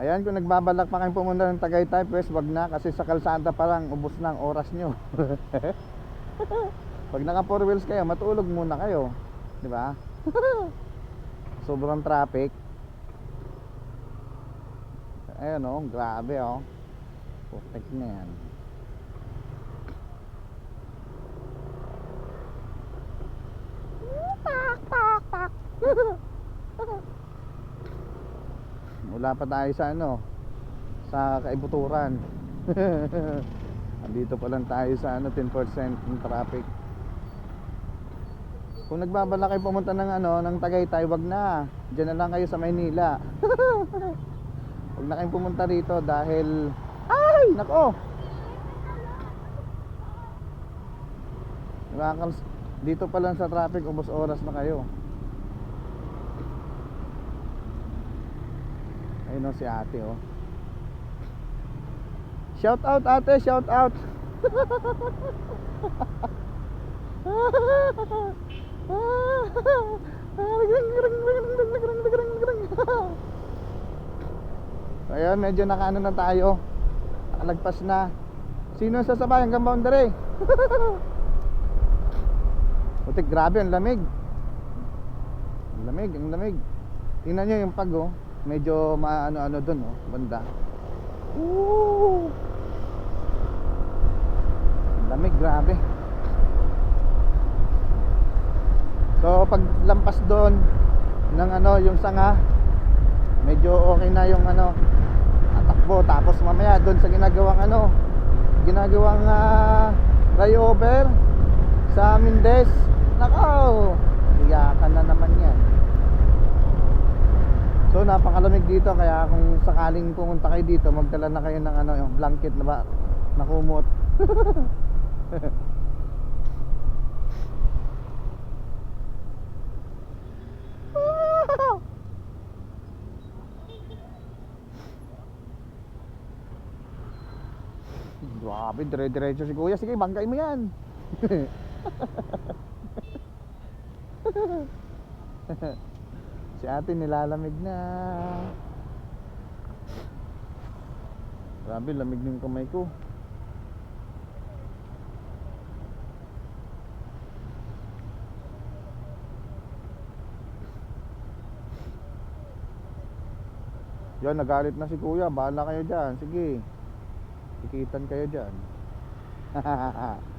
Ayan, kung nagbabalak pa kayong pumunta ng Tagaytay, pues wag na kasi sa kalsada pa lang ubos na ang oras nyo. Pag naka four wheels kayo, matulog muna kayo. Di ba? Sobrang traffic. Ayan oh, grabe oh. Putek na yan. Wala pa tayo sa ano, sa kaibuturan. Andito pa lang tayo sa ano, 10% ng traffic. Kung nagbabala kayo pumunta ng ano, ng Tagaytay, wag na. Diyan na lang kayo sa Maynila. wag na kayong pumunta rito dahil ay, nako. Dito pa lang sa traffic, ubos oras na kayo. Ayun o si ate oh. Shout out ate, shout out. So ayun, medyo nakaano na tayo. Nakalagpas na. Sino sasabay hanggang boundary? Putik, grabe, ang lamig. Ang lamig, ang lamig. Tingnan nyo yung pag oh. Medyo maano-ano dun oh, banda. Woo! Lamig, grabe. So pag lampas doon ng ano yung sanga, medyo okay na yung ano atakbo tapos mamaya doon sa ginagawang ano ginagawang ah, flyover sa Mindes nako iyakan na naman yan so napakalamig dito kaya kung sakaling pumunta kayo dito magdala na kayo ng ano yung blanket na ba nakumot Grabe, dire-diretso si kuya. Sige, bangkay mo yan. si ate nilalamig na. Grabe, lamig ng kamay ko. Yan, nagalit na si kuya. Bahala kayo dyan. Sige. Sikitan kayo dyan. ah.